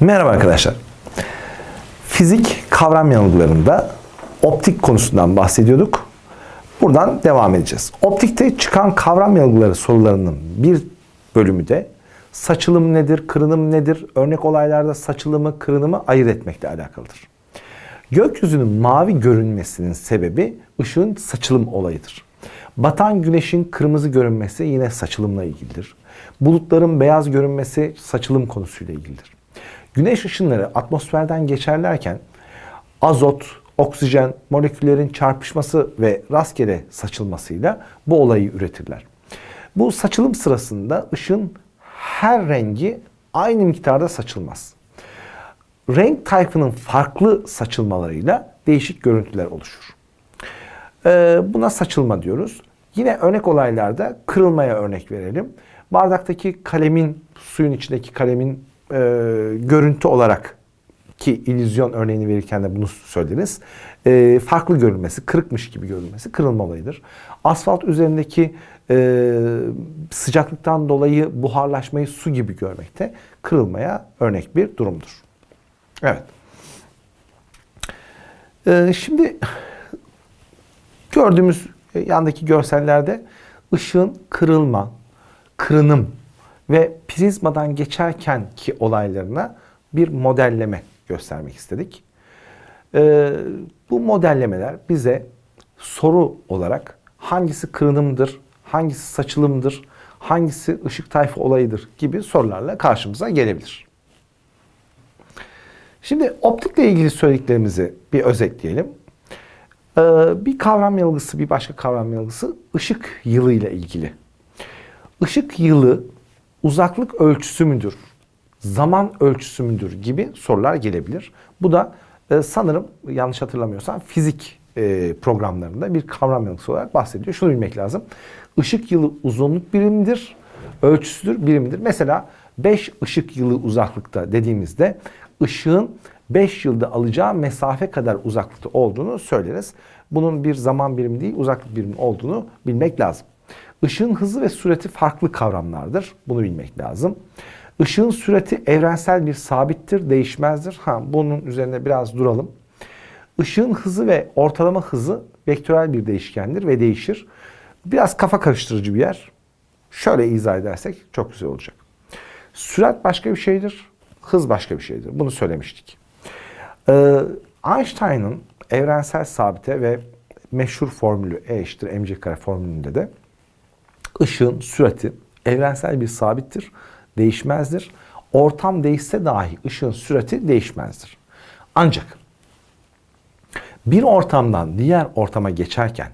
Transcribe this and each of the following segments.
Merhaba arkadaşlar. Fizik kavram yanılgılarında optik konusundan bahsediyorduk. Buradan devam edeceğiz. Optikte çıkan kavram yanılgıları sorularının bir bölümü de saçılım nedir, kırınım nedir, örnek olaylarda saçılımı, kırınımı ayırt etmekle alakalıdır. Gökyüzünün mavi görünmesinin sebebi ışığın saçılım olayıdır. Batan güneşin kırmızı görünmesi yine saçılımla ilgilidir. Bulutların beyaz görünmesi saçılım konusuyla ilgilidir. Güneş ışınları atmosferden geçerlerken azot, oksijen, moleküllerin çarpışması ve rastgele saçılmasıyla bu olayı üretirler. Bu saçılım sırasında ışın her rengi aynı miktarda saçılmaz. Renk tayfının farklı saçılmalarıyla değişik görüntüler oluşur. Ee, buna saçılma diyoruz. Yine örnek olaylarda kırılmaya örnek verelim. Bardaktaki kalemin, suyun içindeki kalemin e, görüntü olarak ki illüzyon örneğini verirken de bunu söyleriz. E, farklı görünmesi, kırıkmış gibi görünmesi kırılma olayıdır. Asfalt üzerindeki e, sıcaklıktan dolayı buharlaşmayı su gibi görmekte kırılmaya örnek bir durumdur. Evet. E, şimdi gördüğümüz yandaki görsellerde ışığın kırılma, kırınım ve prizmadan geçerken ki olaylarına bir modelleme göstermek istedik. Ee, bu modellemeler bize soru olarak hangisi kırınımdır, hangisi saçılımdır, hangisi ışık tayfa olayıdır gibi sorularla karşımıza gelebilir. Şimdi optikle ilgili söylediklerimizi bir özetleyelim. Ee, bir kavram yanılgısı, bir başka kavram yanılgısı ışık yılı ile ilgili. Işık yılı uzaklık ölçüsü müdür? Zaman ölçüsü müdür gibi sorular gelebilir. Bu da e, sanırım yanlış hatırlamıyorsam fizik e, programlarında bir kavram yanılgısı olarak bahsediyor. Şunu bilmek lazım. Işık yılı uzunluk birimidir, ölçüsüdür, birimidir. Mesela 5 ışık yılı uzaklıkta dediğimizde ışığın 5 yılda alacağı mesafe kadar uzaklıkta olduğunu söyleriz. Bunun bir zaman birimi değil, uzaklık birimi olduğunu bilmek lazım. Işığın hızı ve süreti farklı kavramlardır. Bunu bilmek lazım. Işığın süreti evrensel bir sabittir, değişmezdir. Ha, bunun üzerine biraz duralım. Işığın hızı ve ortalama hızı vektörel bir değişkendir ve değişir. Biraz kafa karıştırıcı bir yer. Şöyle izah edersek çok güzel olacak. Sürat başka bir şeydir, hız başka bir şeydir. Bunu söylemiştik. Ee, Einstein'ın evrensel sabite ve meşhur formülü E eşittir mc kare formülünde de ışığın sürati evrensel bir sabittir, değişmezdir. Ortam değişse dahi ışığın sürati değişmezdir. Ancak bir ortamdan diğer ortama geçerken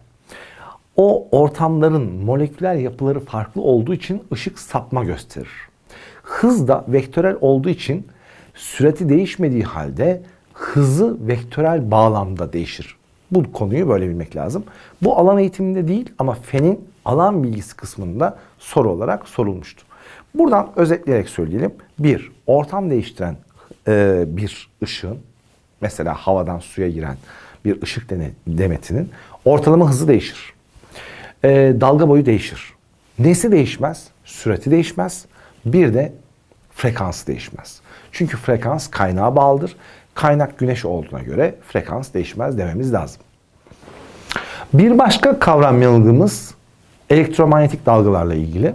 o ortamların moleküler yapıları farklı olduğu için ışık sapma gösterir. Hız da vektörel olduğu için sürati değişmediği halde hızı vektörel bağlamda değişir. Bu konuyu böyle bilmek lazım. Bu alan eğitiminde değil ama fenin alan bilgisi kısmında soru olarak sorulmuştu. Buradan özetleyerek söyleyelim. Bir, ortam değiştiren e, bir ışığın, mesela havadan suya giren bir ışık demetinin ortalama hızı değişir. E, dalga boyu değişir. Nesi değişmez? Sürati değişmez. Bir de frekansı değişmez. Çünkü frekans kaynağa bağlıdır. Kaynak güneş olduğuna göre frekans değişmez dememiz lazım. Bir başka kavram yanılgımız elektromanyetik dalgalarla ilgili.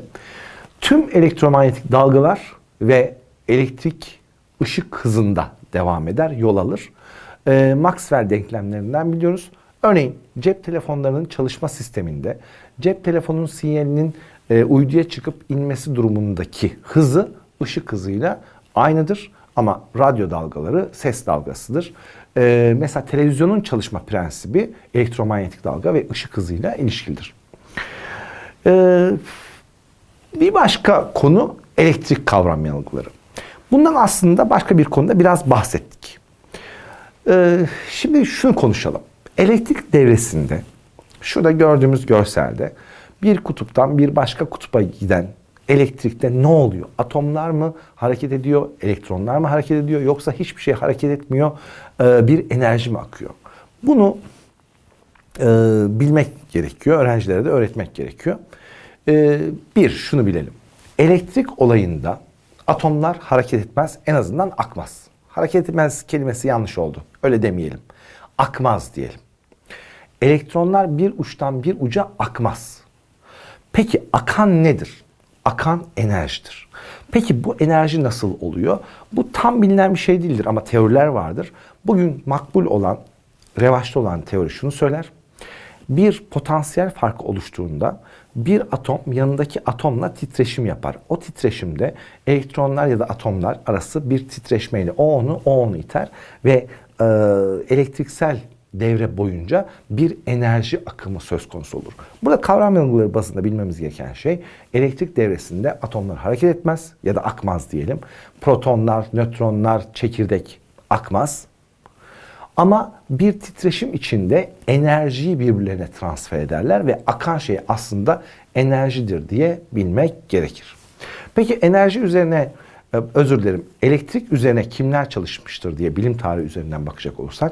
Tüm elektromanyetik dalgalar ve elektrik ışık hızında devam eder, yol alır. E, Maxwell denklemlerinden biliyoruz. Örneğin cep telefonlarının çalışma sisteminde cep telefonun sinyalinin e, uyduya çıkıp inmesi durumundaki hızı ışık hızıyla aynıdır. Ama radyo dalgaları ses dalgasıdır. Ee, mesela televizyonun çalışma prensibi elektromanyetik dalga ve ışık hızıyla ilişkilidir. Ee, bir başka konu elektrik kavram yanılgıları. Bundan aslında başka bir konuda biraz bahsettik. Ee, şimdi şunu konuşalım. Elektrik devresinde şurada gördüğümüz görselde bir kutuptan bir başka kutupa giden elektrikte ne oluyor? Atomlar mı hareket ediyor? Elektronlar mı hareket ediyor? Yoksa hiçbir şey hareket etmiyor? Ee, bir enerji mi akıyor? Bunu e, bilmek gerekiyor. Öğrencilere de öğretmek gerekiyor. Ee, bir, şunu bilelim. Elektrik olayında Atomlar hareket etmez, en azından akmaz. Hareket etmez kelimesi yanlış oldu. Öyle demeyelim. Akmaz diyelim. Elektronlar bir uçtan bir uca akmaz. Peki akan nedir? Akan enerjidir. Peki bu enerji nasıl oluyor? Bu tam bilinen bir şey değildir ama teoriler vardır. Bugün makbul olan, revaçta olan teori şunu söyler. Bir potansiyel farkı oluştuğunda bir atom yanındaki atomla titreşim yapar. O titreşimde elektronlar ya da atomlar arası bir titreşmeyle o onu, o onu iter ve e, elektriksel devre boyunca bir enerji akımı söz konusu olur. Burada kavram yanılgıları bazında bilmemiz gereken şey elektrik devresinde atomlar hareket etmez ya da akmaz diyelim. Protonlar, nötronlar, çekirdek akmaz. Ama bir titreşim içinde enerjiyi birbirlerine transfer ederler ve akan şey aslında enerjidir diye bilmek gerekir. Peki enerji üzerine e, özür dilerim elektrik üzerine kimler çalışmıştır diye bilim tarihi üzerinden bakacak olursak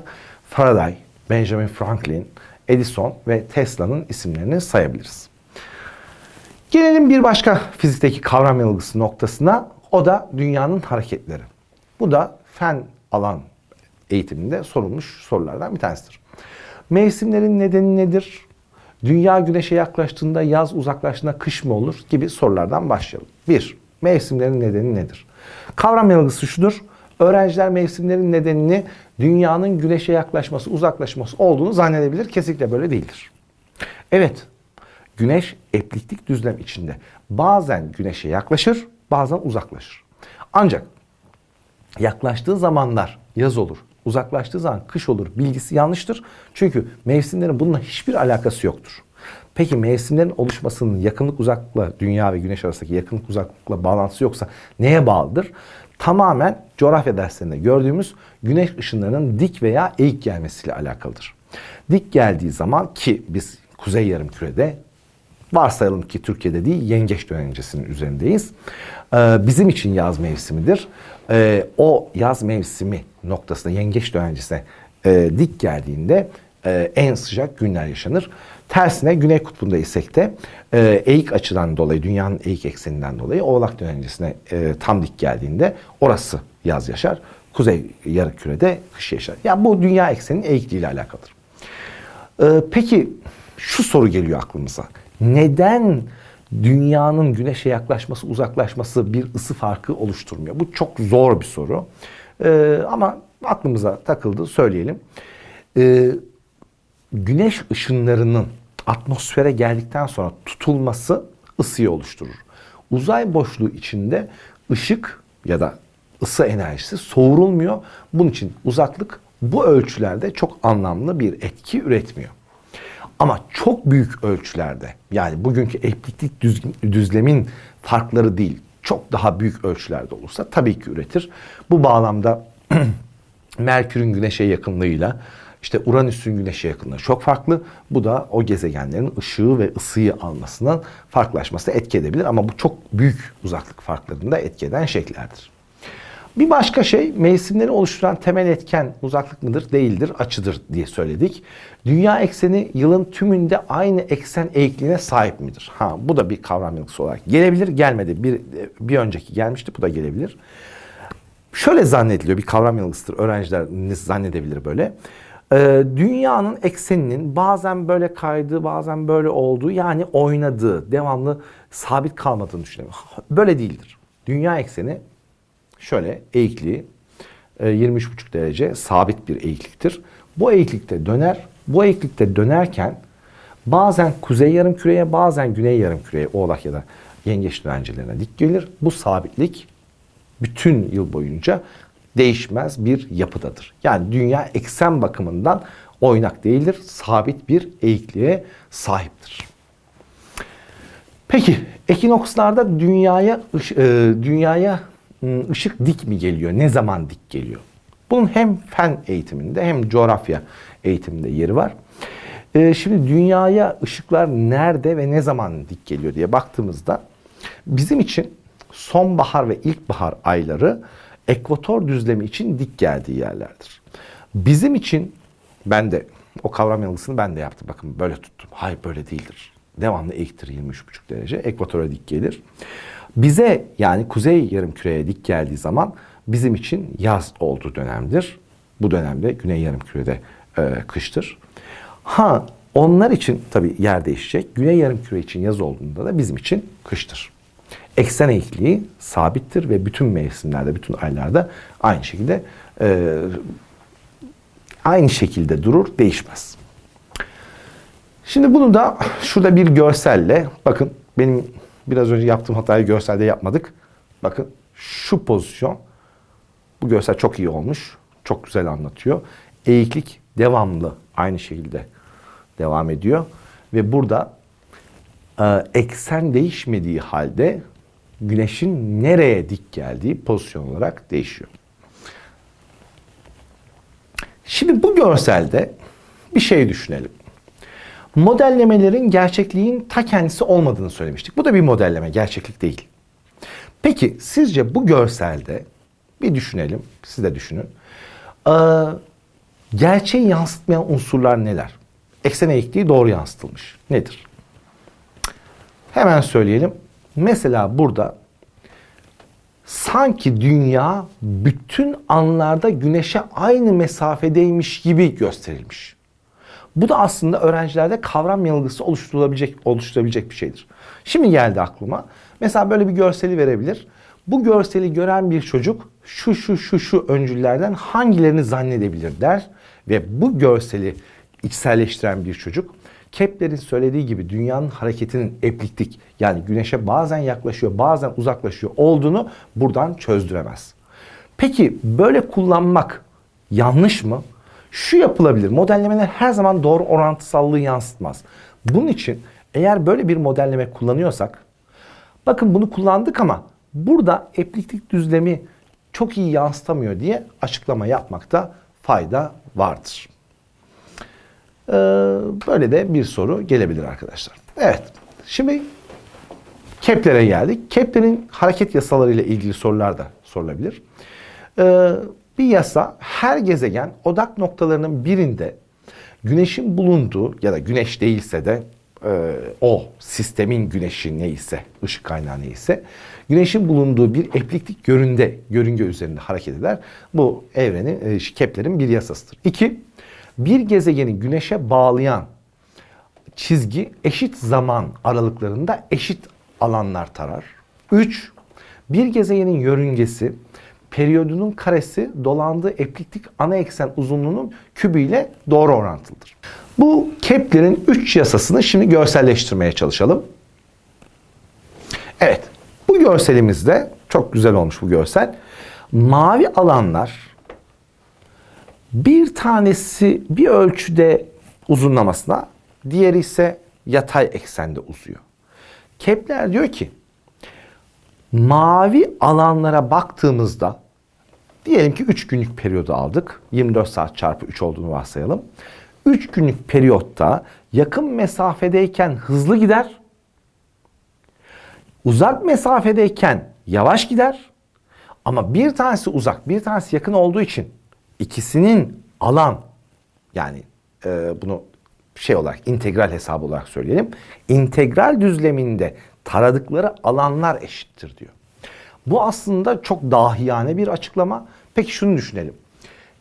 Faraday, Benjamin Franklin, Edison ve Tesla'nın isimlerini sayabiliriz. Gelelim bir başka fizikteki kavram yanılgısı noktasına. O da dünyanın hareketleri. Bu da fen alan eğitiminde sorulmuş sorulardan bir tanesidir. Mevsimlerin nedeni nedir? Dünya güneşe yaklaştığında yaz uzaklaştığında kış mı olur gibi sorulardan başlayalım. 1. Mevsimlerin nedeni nedir? Kavram yanılgısı şudur. Öğrenciler mevsimlerin nedenini dünyanın güneşe yaklaşması, uzaklaşması olduğunu zannedebilir. Kesinlikle böyle değildir. Evet, güneş ekliptik düzlem içinde bazen güneşe yaklaşır, bazen uzaklaşır. Ancak yaklaştığı zamanlar yaz olur, uzaklaştığı zaman kış olur bilgisi yanlıştır. Çünkü mevsimlerin bununla hiçbir alakası yoktur. Peki mevsimlerin oluşmasının yakınlık uzaklıkla dünya ve güneş arasındaki yakınlık uzaklıkla bağlantısı yoksa neye bağlıdır? Tamamen coğrafya derslerinde gördüğümüz güneş ışınlarının dik veya eğik gelmesiyle alakalıdır. Dik geldiği zaman ki biz kuzey yarımkürede varsayalım ki Türkiye'de değil yengeç dönencesinin üzerindeyiz. Ee, bizim için yaz mevsimidir. Ee, o yaz mevsimi noktasında yengeç dönencesine e, dik geldiğinde e, en sıcak günler yaşanır. Tersine güney kutbunda isek de e, eğik açıdan dolayı, dünyanın eğik ekseninden dolayı oğlak dönencesine e, tam dik geldiğinde orası yaz yaşar. Kuzey yarımkürede kış yaşar. Yani bu dünya ekseninin eğikliği ile alakalıdır. Ee, peki şu soru geliyor aklımıza. Neden dünyanın güneşe yaklaşması, uzaklaşması bir ısı farkı oluşturmuyor? Bu çok zor bir soru. Ee, ama aklımıza takıldı söyleyelim. Ee, güneş ışınlarının atmosfere geldikten sonra tutulması ısıyı oluşturur. Uzay boşluğu içinde ışık ya da ısı enerjisi soğurulmuyor. Bunun için uzaklık bu ölçülerde çok anlamlı bir etki üretmiyor. Ama çok büyük ölçülerde yani bugünkü ekliptik düz, düzlemin farkları değil çok daha büyük ölçülerde olursa tabii ki üretir. Bu bağlamda Merkür'ün güneşe yakınlığıyla işte Uranüs'ün güneşe yakınlığı çok farklı. Bu da o gezegenlerin ışığı ve ısıyı almasından farklılaşması etki edebilir ama bu çok büyük uzaklık farklarında etki eden şekillerdir. Bir başka şey mevsimleri oluşturan temel etken uzaklık mıdır değildir açıdır diye söyledik. Dünya ekseni yılın tümünde aynı eksen eğikliğine sahip midir? Ha bu da bir kavram yanılgısı olarak gelebilir gelmedi bir, bir önceki gelmişti bu da gelebilir. Şöyle zannediliyor bir kavram yanılgısıdır öğrenciler zannedebilir böyle. Ee, dünyanın ekseninin bazen böyle kaydığı bazen böyle olduğu yani oynadığı devamlı sabit kalmadığını düşünüyorum. Böyle değildir. Dünya ekseni şöyle eğikliği e, 23,5 derece sabit bir eğikliktir. Bu eğiklikte döner. Bu eğiklikte dönerken bazen kuzey yarım küreye bazen güney yarım küreye oğlak ya da yengeç dönencelerine dik gelir. Bu sabitlik bütün yıl boyunca değişmez bir yapıdadır. Yani dünya eksen bakımından oynak değildir. Sabit bir eğikliğe sahiptir. Peki ekinokslarda dünyaya e, dünyaya ıı, ışık dik mi geliyor? Ne zaman dik geliyor? Bunun hem fen eğitiminde hem coğrafya eğitiminde yeri var. E, şimdi dünyaya ışıklar nerede ve ne zaman dik geliyor diye baktığımızda bizim için sonbahar ve ilkbahar ayları ekvator düzlemi için dik geldiği yerlerdir. Bizim için ben de o kavram yanılgısını ben de yaptım. Bakın böyle tuttum. Hayır böyle değildir. devamlı eğiktir 23,5 derece. Ekvatora dik gelir. Bize yani kuzey yarımküreye dik geldiği zaman bizim için yaz olduğu dönemdir. Bu dönemde güney yarımkürede e, kıştır. Ha onlar için tabii yer değişecek. Güney yarımküre için yaz olduğunda da bizim için kıştır. Eksen eğikliği sabittir ve bütün mevsimlerde, bütün aylarda aynı şekilde e, aynı şekilde durur, değişmez. Şimdi bunu da şurada bir görselle, bakın benim biraz önce yaptığım hatayı görselde yapmadık. Bakın şu pozisyon, bu görsel çok iyi olmuş, çok güzel anlatıyor. Eğiklik devamlı aynı şekilde devam ediyor. Ve burada e, eksen değişmediği halde güneşin nereye dik geldiği pozisyon olarak değişiyor. Şimdi bu görselde bir şey düşünelim. Modellemelerin gerçekliğin ta kendisi olmadığını söylemiştik. Bu da bir modelleme, gerçeklik değil. Peki sizce bu görselde bir düşünelim, siz de düşünün. Ee, gerçeği yansıtmayan unsurlar neler? Eksen eğikliği doğru yansıtılmış. Nedir? Hemen söyleyelim. Mesela burada sanki dünya bütün anlarda güneşe aynı mesafedeymiş gibi gösterilmiş. Bu da aslında öğrencilerde kavram yanılgısı oluşturulabilecek, oluşturabilecek bir şeydir. Şimdi geldi aklıma. Mesela böyle bir görseli verebilir. Bu görseli gören bir çocuk şu şu şu şu öncüllerden hangilerini zannedebilir der ve bu görseli içselleştiren bir çocuk Kepler'in söylediği gibi dünyanın hareketinin epliktik yani güneşe bazen yaklaşıyor bazen uzaklaşıyor olduğunu buradan çözdüremez. Peki böyle kullanmak yanlış mı? Şu yapılabilir. Modellemeler her zaman doğru orantısallığı yansıtmaz. Bunun için eğer böyle bir modelleme kullanıyorsak bakın bunu kullandık ama burada epliktik düzlemi çok iyi yansıtamıyor diye açıklama yapmakta fayda vardır. Ee, böyle de bir soru gelebilir arkadaşlar. Evet. Şimdi Kepler'e geldik. Kepler'in hareket yasalarıyla ilgili sorular da sorulabilir. Ee, bir yasa her gezegen odak noktalarının birinde güneşin bulunduğu ya da güneş değilse de e, o sistemin güneşi neyse, ışık kaynağı neyse güneşin bulunduğu bir ekliptik göründe, yörünge üzerinde hareket eder. Bu evrenin, e, Kepler'in bir yasasıdır. İki, bir gezegeni güneşe bağlayan çizgi eşit zaman aralıklarında eşit alanlar tarar. 3. Bir gezegenin yörüngesi periyodunun karesi dolandığı ekliptik ana eksen uzunluğunun kübüyle doğru orantılıdır. Bu Kepler'in 3 yasasını şimdi görselleştirmeye çalışalım. Evet, bu görselimizde çok güzel olmuş bu görsel. Mavi alanlar bir tanesi bir ölçüde uzunlamasına, diğeri ise yatay eksende uzuyor. Kepler diyor ki mavi alanlara baktığımızda diyelim ki 3 günlük periyodu aldık. 24 saat çarpı 3 olduğunu varsayalım. 3 günlük periyotta yakın mesafedeyken hızlı gider. Uzak mesafedeyken yavaş gider. Ama bir tanesi uzak, bir tanesi yakın olduğu için ikisinin alan yani e, bunu şey olarak integral hesabı olarak söyleyelim. İntegral düzleminde taradıkları alanlar eşittir diyor. Bu aslında çok dahiyane bir açıklama. Peki şunu düşünelim.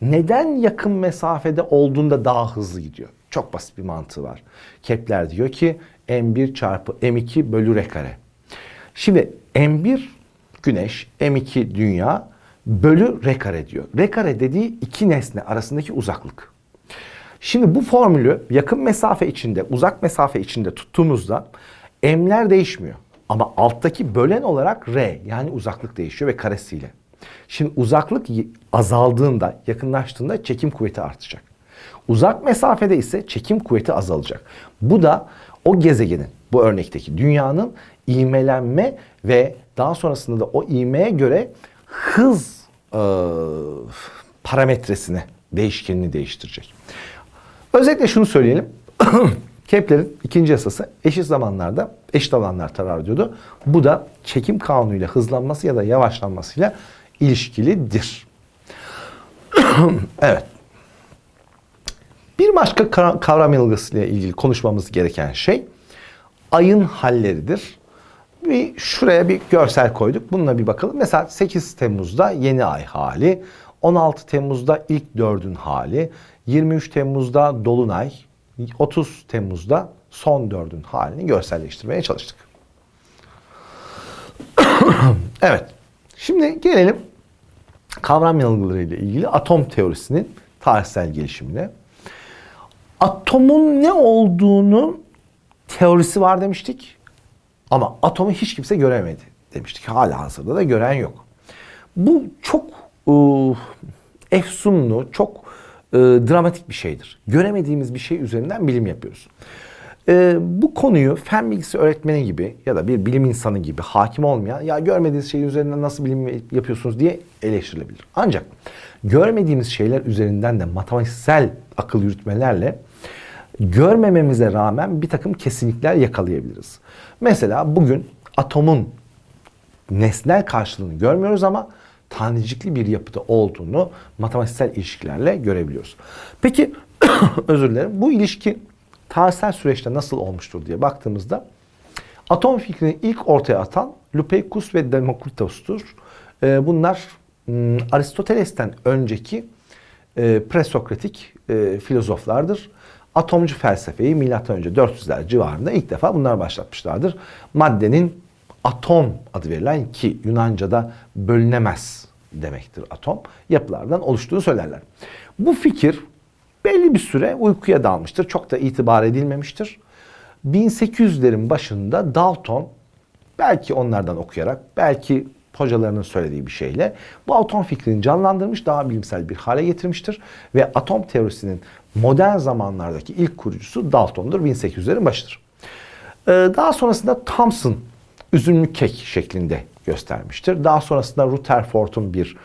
Neden yakın mesafede olduğunda daha hızlı gidiyor? Çok basit bir mantığı var. Kepler diyor ki m1 çarpı m2 bölü r kare. Şimdi m1 güneş, m2 dünya bölü r kare diyor. R kare dediği iki nesne arasındaki uzaklık. Şimdi bu formülü yakın mesafe içinde, uzak mesafe içinde tuttuğumuzda m'ler değişmiyor. Ama alttaki bölen olarak r yani uzaklık değişiyor ve karesiyle. Şimdi uzaklık azaldığında, yakınlaştığında çekim kuvveti artacak. Uzak mesafede ise çekim kuvveti azalacak. Bu da o gezegenin, bu örnekteki dünyanın ivmelenme ve daha sonrasında da o ivmeye göre hız e, parametresini, değişkenini değiştirecek. Özellikle şunu söyleyelim. Kepler'in ikinci yasası eşit zamanlarda eşit alanlar tarar diyordu. Bu da çekim kanunuyla hızlanması ya da yavaşlanmasıyla ilişkilidir. evet. Bir başka kavram yanılgısı ile ilgili konuşmamız gereken şey ayın halleridir. Bir şuraya bir görsel koyduk. Bununla bir bakalım. Mesela 8 Temmuz'da yeni ay hali, 16 Temmuz'da ilk dördün hali, 23 Temmuz'da dolunay, 30 Temmuz'da son dördün halini görselleştirmeye çalıştık. evet. Şimdi gelelim kavram yanılgıları ile ilgili atom teorisinin tarihsel gelişimine. Atomun ne olduğunu teorisi var demiştik. Ama atomu hiç kimse göremedi demiştik. Hala hazırda da gören yok. Bu çok e, efsunlu, çok e, dramatik bir şeydir. Göremediğimiz bir şey üzerinden bilim yapıyoruz. E, bu konuyu fen bilgisi öğretmeni gibi ya da bir bilim insanı gibi hakim olmayan ya görmediğiniz şey üzerinden nasıl bilim yapıyorsunuz diye eleştirilebilir. Ancak görmediğimiz şeyler üzerinden de matematiksel akıl yürütmelerle görmememize rağmen bir takım kesinlikler yakalayabiliriz. Mesela bugün atomun nesnel karşılığını görmüyoruz ama tanecikli bir yapıda olduğunu matematiksel ilişkilerle görebiliyoruz. Peki özür dilerim bu ilişki tarihsel süreçte nasıl olmuştur diye baktığımızda atom fikrini ilk ortaya atan Lupeikus ve Demokritos'tur. Ee, bunlar hmm, Aristoteles'ten önceki e, presokratik e, filozoflardır. Atomcu felsefeyi MÖ 400'ler civarında ilk defa bunlar başlatmışlardır. Maddenin atom adı verilen ki Yunanca'da bölünemez demektir atom yapılardan oluştuğunu söylerler. Bu fikir belli bir süre uykuya dalmıştır. Çok da itibar edilmemiştir. 1800'lerin başında Dalton belki onlardan okuyarak belki hocalarının söylediği bir şeyle bu atom fikrini canlandırmış, daha bilimsel bir hale getirmiştir. Ve atom teorisinin modern zamanlardaki ilk kurucusu Dalton'dur, 1800'lerin başıdır. Ee, daha sonrasında Thomson üzümlü kek şeklinde göstermiştir. Daha sonrasında Rutherford'un bir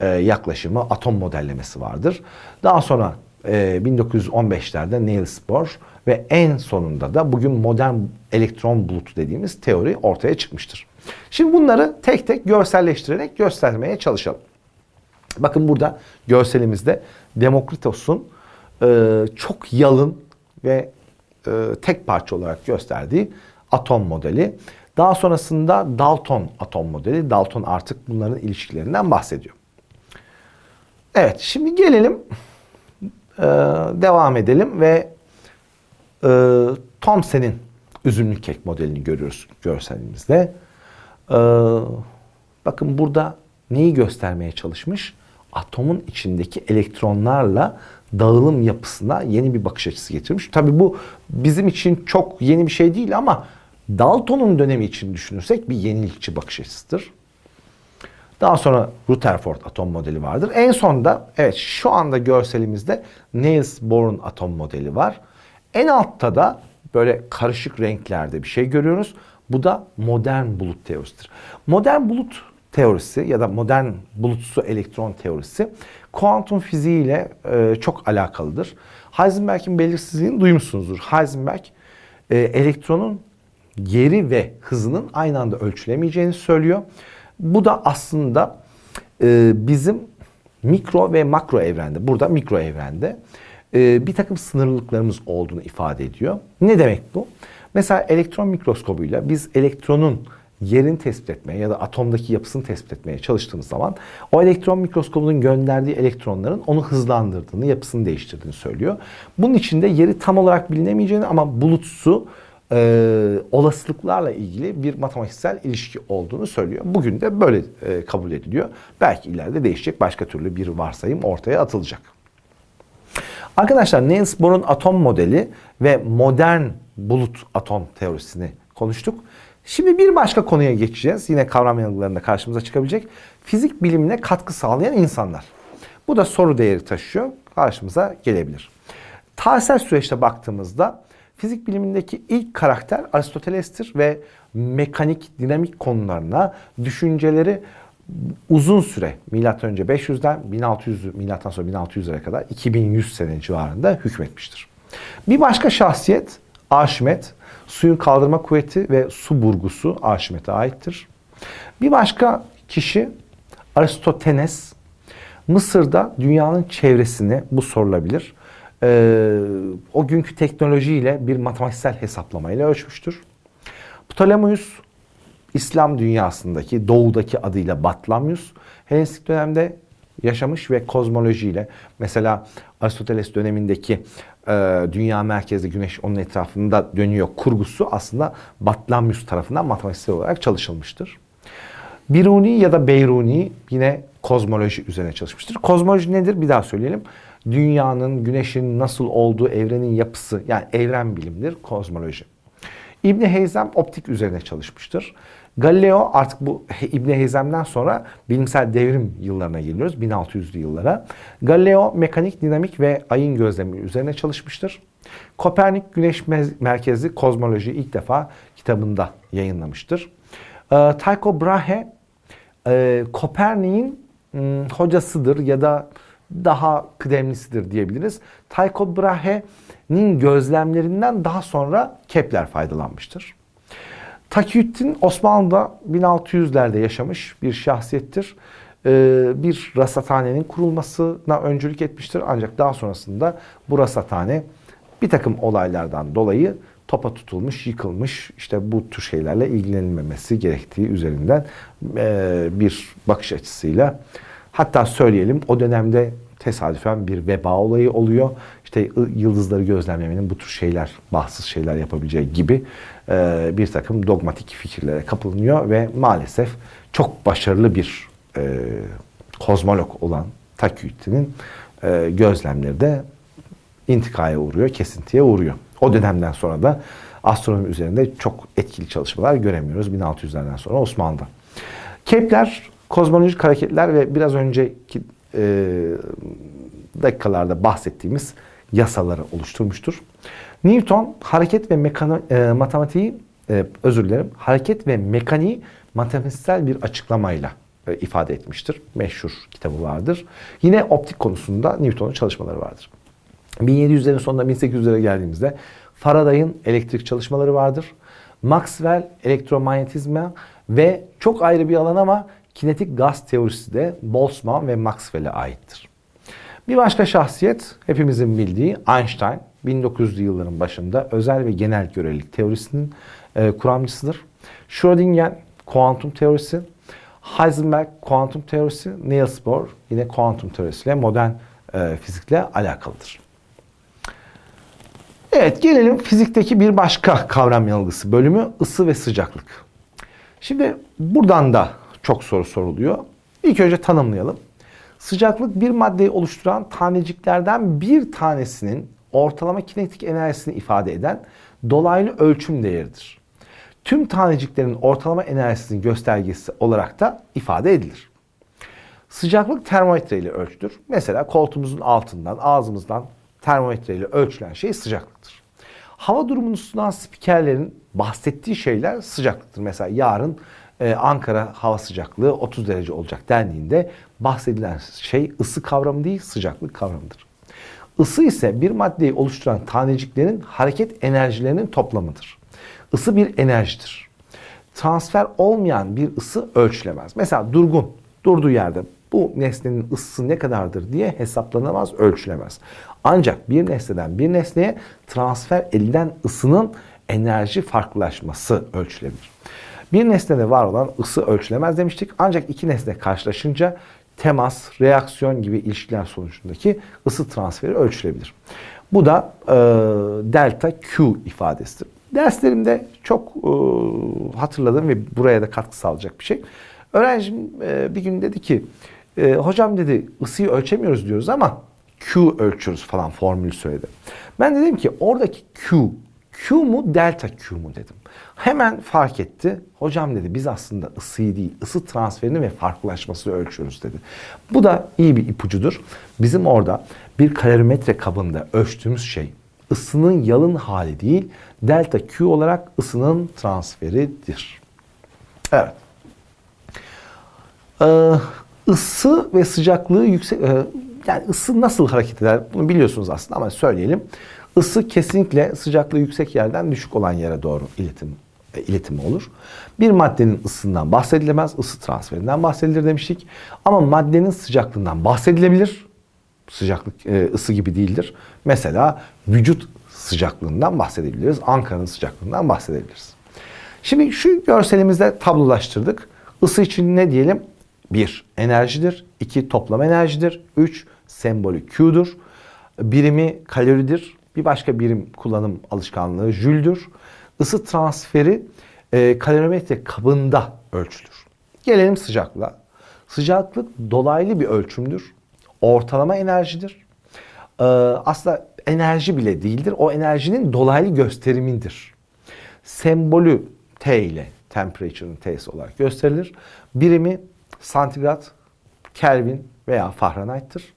e, yaklaşımı, atom modellemesi vardır. Daha sonra e, 1915'lerde Niels Bohr ve en sonunda da bugün modern elektron bulutu dediğimiz teori ortaya çıkmıştır. Şimdi bunları tek tek görselleştirerek göstermeye çalışalım. Bakın burada görselimizde Demokritos'un e, çok yalın ve e, tek parça olarak gösterdiği atom modeli. Daha sonrasında Dalton atom modeli. Dalton artık bunların ilişkilerinden bahsediyor. Evet şimdi gelelim e, devam edelim ve e, Thomson'in üzümlü kek modelini görüyoruz görselimizde. Bakın burada neyi göstermeye çalışmış? Atomun içindeki elektronlarla dağılım yapısına yeni bir bakış açısı getirmiş. Tabii bu bizim için çok yeni bir şey değil ama Dalton'un dönemi için düşünürsek bir yenilikçi bakış açısıdır. Daha sonra Rutherford atom modeli vardır. En sonda evet şu anda görselimizde Niels Bohr'un atom modeli var. En altta da böyle karışık renklerde bir şey görüyoruz. Bu da modern bulut teorisidir. Modern bulut teorisi ya da modern bulutsu elektron teorisi kuantum fiziği ile e, çok alakalıdır. Heisenberg'in belirsizliğini duymuşsunuzdur. Heisenberg e, elektronun geri ve hızının aynı anda ölçülemeyeceğini söylüyor. Bu da aslında e, bizim mikro ve makro evrende, burada mikro evrende e, bir takım sınırlılıklarımız olduğunu ifade ediyor. Ne demek bu? Mesela elektron mikroskobuyla biz elektronun yerini tespit etmeye ya da atomdaki yapısını tespit etmeye çalıştığımız zaman o elektron mikroskobunun gönderdiği elektronların onu hızlandırdığını, yapısını değiştirdiğini söylüyor. Bunun içinde yeri tam olarak bilinemeyeceğini ama bulutsu e, olasılıklarla ilgili bir matematiksel ilişki olduğunu söylüyor. Bugün de böyle e, kabul ediliyor. Belki ileride değişecek başka türlü bir varsayım ortaya atılacak. Arkadaşlar Niels Bohr'un atom modeli ve modern bulut atom teorisini konuştuk. Şimdi bir başka konuya geçeceğiz. Yine kavram yanılgılarında karşımıza çıkabilecek. Fizik bilimine katkı sağlayan insanlar. Bu da soru değeri taşıyor. Karşımıza gelebilir. Tarihsel süreçte baktığımızda fizik bilimindeki ilk karakter Aristoteles'tir ve mekanik, dinamik konularına düşünceleri uzun süre milattan önce 500'den 1600 milattan sonra 1600'lere kadar 2100 sene civarında hükmetmiştir. Bir başka şahsiyet Arşimet, suyun kaldırma kuvveti ve su burgusu Arşimet'e aittir. Bir başka kişi Aristotenes, Mısır'da dünyanın çevresini bu sorulabilir. Ee, o günkü teknolojiyle bir matematiksel hesaplamayla ölçmüştür. Ptolemaios İslam dünyasındaki doğudaki adıyla Batlamyus Helenistik dönemde yaşamış ve kozmolojiyle mesela Aristoteles dönemindeki e, dünya merkezli güneş onun etrafında dönüyor kurgusu aslında Batlamyus tarafından matematiksel olarak çalışılmıştır. Biruni ya da Beyruni yine kozmoloji üzerine çalışmıştır. Kozmoloji nedir? Bir daha söyleyelim. Dünyanın, güneşin nasıl olduğu, evrenin yapısı yani evren bilimdir kozmoloji. İbni Heyzem optik üzerine çalışmıştır. Galileo artık bu İbni Heyzem'den sonra bilimsel devrim yıllarına geliyoruz. 1600'lü yıllara. Galileo mekanik, dinamik ve ayın gözlemi üzerine çalışmıştır. Kopernik güneş merkezli kozmoloji ilk defa kitabında yayınlamıştır. Ee, Tycho Brahe e, Kopernik'in hocasıdır ya da daha kıdemlisidir diyebiliriz. Tycho Brahe'nin gözlemlerinden daha sonra Kepler faydalanmıştır. Takiyüddin Osmanlı'da 1600'lerde yaşamış bir şahsiyettir. Ee, bir rasathanenin kurulmasına öncülük etmiştir. Ancak daha sonrasında bu rasathane bir takım olaylardan dolayı topa tutulmuş, yıkılmış. İşte bu tür şeylerle ilgilenilmemesi gerektiği üzerinden e, bir bakış açısıyla hatta söyleyelim o dönemde tesadüfen bir veba olayı oluyor. İşte yıldızları gözlemlemenin bu tür şeyler, bahtsız şeyler yapabileceği gibi e, bir takım dogmatik fikirlere kapılınıyor ve maalesef çok başarılı bir e, kozmolog olan Takiyüddin'in e, gözlemleri de intikaya uğruyor, kesintiye uğruyor. O dönemden sonra da astronomi üzerinde çok etkili çalışmalar göremiyoruz 1600'lerden sonra Osmanlı'da. Kepler, kozmolojik hareketler ve biraz önceki dakikalarda bahsettiğimiz yasaları oluşturmuştur. Newton hareket ve mekano, e, matematiği e, özür dilerim hareket ve mekaniği matematiksel bir açıklamayla e, ifade etmiştir. Meşhur kitabı vardır. Yine optik konusunda Newton'un çalışmaları vardır. 1700'lerin sonunda 1800'lere geldiğimizde Faraday'ın elektrik çalışmaları vardır. Maxwell elektromanyetizma ve çok ayrı bir alan ama kinetik gaz teorisi de Boltzmann ve Maxwell'e aittir. Bir başka şahsiyet hepimizin bildiği Einstein 1900'lü yılların başında özel ve genel görelilik teorisinin e, kuramcısıdır. Schrödinger kuantum teorisi, Heisenberg kuantum teorisi, Niels Bohr yine kuantum teorisiyle modern e, fizikle alakalıdır. Evet gelelim fizikteki bir başka kavram yanılgısı bölümü ısı ve sıcaklık. Şimdi buradan da çok soru soruluyor. İlk önce tanımlayalım. Sıcaklık bir maddeyi oluşturan taneciklerden bir tanesinin ortalama kinetik enerjisini ifade eden dolaylı ölçüm değeridir. Tüm taneciklerin ortalama enerjisinin göstergesi olarak da ifade edilir. Sıcaklık termometre ile ölçülür. Mesela koltuğumuzun altından, ağzımızdan termometre ile ölçülen şey sıcaklıktır. Hava durumunu sunan spikerlerin bahsettiği şeyler sıcaklıktır. Mesela yarın e, Ankara hava sıcaklığı 30 derece olacak dendiğinde bahsedilen şey ısı kavramı değil sıcaklık kavramıdır. Isı ise bir maddeyi oluşturan taneciklerin hareket enerjilerinin toplamıdır. Isı bir enerjidir. Transfer olmayan bir ısı ölçülemez. Mesela durgun, durduğu yerde bu nesnenin ısısı ne kadardır diye hesaplanamaz, ölçülemez. Ancak bir nesneden bir nesneye transfer edilen ısının enerji farklılaşması ölçülebilir. Bir nesnede var olan ısı ölçülemez demiştik. Ancak iki nesne karşılaşınca temas, reaksiyon gibi ilişkiler sonucundaki ısı transferi ölçülebilir. Bu da e, delta Q ifadesidir. Derslerimde çok e, hatırladığım ve buraya da katkı sağlayacak bir şey. Öğrencim e, bir gün dedi ki, e, hocam dedi ısıyı ölçemiyoruz diyoruz ama Q ölçüyoruz falan formülü söyledi. Ben dedim ki oradaki Q, Q mu delta Q mu dedim. Hemen fark etti. Hocam dedi biz aslında ısıyı değil ısı transferini ve farklılaşmasını ölçüyoruz dedi. Bu da iyi bir ipucudur. Bizim orada bir kalorimetre kabında ölçtüğümüz şey ısının yalın hali değil delta Q olarak ısının transferidir. Evet. Ee, ısı ve sıcaklığı yüksek e, yani ısı nasıl hareket eder bunu biliyorsunuz aslında ama söyleyelim. Isı kesinlikle sıcaklığı yüksek yerden düşük olan yere doğru iletim e, iletimi olur. Bir maddenin ısısından bahsedilemez, ısı transferinden bahsedilir demiştik. Ama maddenin sıcaklığından bahsedilebilir. Sıcaklık e, ısı gibi değildir. Mesela vücut sıcaklığından bahsedebiliriz. Ankara'nın sıcaklığından bahsedebiliriz. Şimdi şu görselimizde tablolaştırdık. Isı için ne diyelim? 1. Enerjidir. 2. Toplam enerjidir. 3. Sembolü Q'dur. Birimi kaloridir. Bir başka birim kullanım alışkanlığı jüldür. Isı transferi e, kalorimetre kabında ölçülür. Gelelim sıcaklığa. Sıcaklık dolaylı bir ölçümdür. Ortalama enerjidir. Ee, aslında enerji bile değildir. O enerjinin dolaylı gösterimidir. Sembolü T ile temperature'ın T'si olarak gösterilir. Birimi santigrat, Kelvin veya Fahrenheit'tir.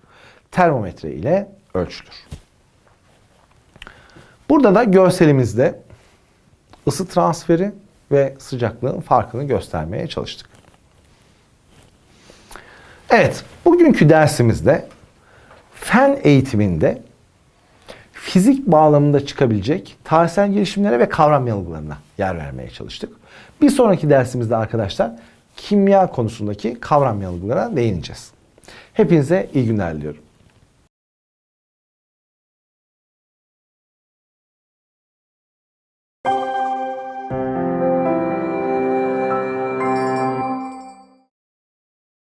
Termometre ile ölçülür. Burada da görselimizde ısı transferi ve sıcaklığın farkını göstermeye çalıştık. Evet, bugünkü dersimizde fen eğitiminde fizik bağlamında çıkabilecek tarihsel gelişimlere ve kavram yanılgılarına yer vermeye çalıştık. Bir sonraki dersimizde arkadaşlar kimya konusundaki kavram yanılgılarına değineceğiz. Hepinize iyi günler diliyorum.